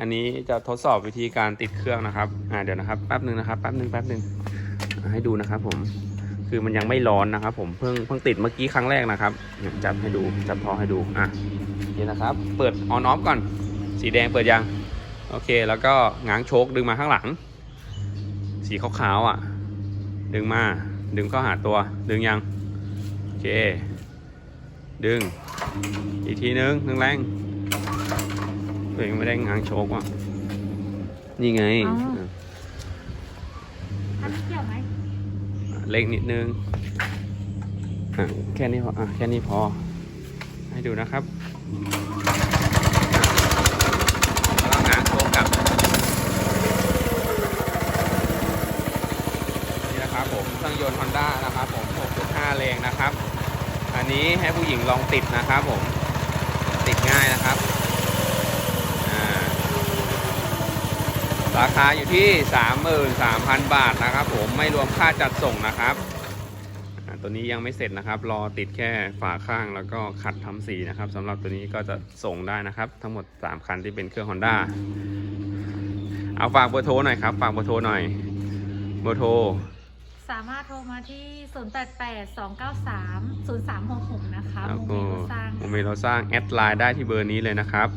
อันนี้จะทดสอบวิธีการติดเครื่องนะครับ อ่าเดี๋ยวนะครับแป๊บหนึ่งนะครับแป๊บหนึ่งแป๊บหนึ่งให้ดูนะครับ ผมคือมันยังไม่ร้อนนะครับ ผมเพิ่งเพิ่งติดเมื่อกี้ครั้งแรกนะครับจับให้ดูจับท่อให้ดูอะนี่นะครับ เปิดออนออฟก่อน สีแดงเปิดยังโอเค แล้วก็ง้างโชคดึงมาข้างหลัง สีขาวๆอะ ดึงมาดึงเข้าหาตัว ดึงยังโอเค ดึง อีกทีนึงแรง ตัวเองไม่ได้ง้างโชกว่ะนี่ไงอ๋ออะอันนี้เกี่ยวไหมเล็กนิดนึงอะแค่นี้พออะแค่นี้พอ ให้ดูนะครับแล้วก็ง้างโชกกลับนี่นะครับผมเครื่องยนต์ Honda นะครับผม 6.5 แรงนะครับ อันนี้ให้ผู้หญิงลองติดนะครับผม ติดง่ายนะครับอ่า ราคาอยู่ที่ 33,000 บาทนะครับ ผมไม่รวมค่าจัดส่งนะครับอ่าตัวนี้ยังไม่เสร็จนะครับ รอติดแค่ฝาข้างแล้วก็ขัดทำสีนะครับสำหรับตัวนี้ก็จะส่งได้นะครับ ทั้งหมด 3 คันที่เป็นเครื่อง Honda เอาฝากเบอร์โทรหน่อยครับ ฝากเบอร์โทรหน่อย เบอร์โทร สามารถโทรมาที่ 088 293 0366 นะคะแล้วโมก็เมโลสร้างโมเมเราสร้างแอดไลน์ได้ที่เบอร์นี้เลยนะครับ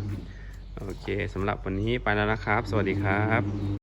โอเคสำหรับวันนี้ไปแล้วนะครับ สวัสดีครับ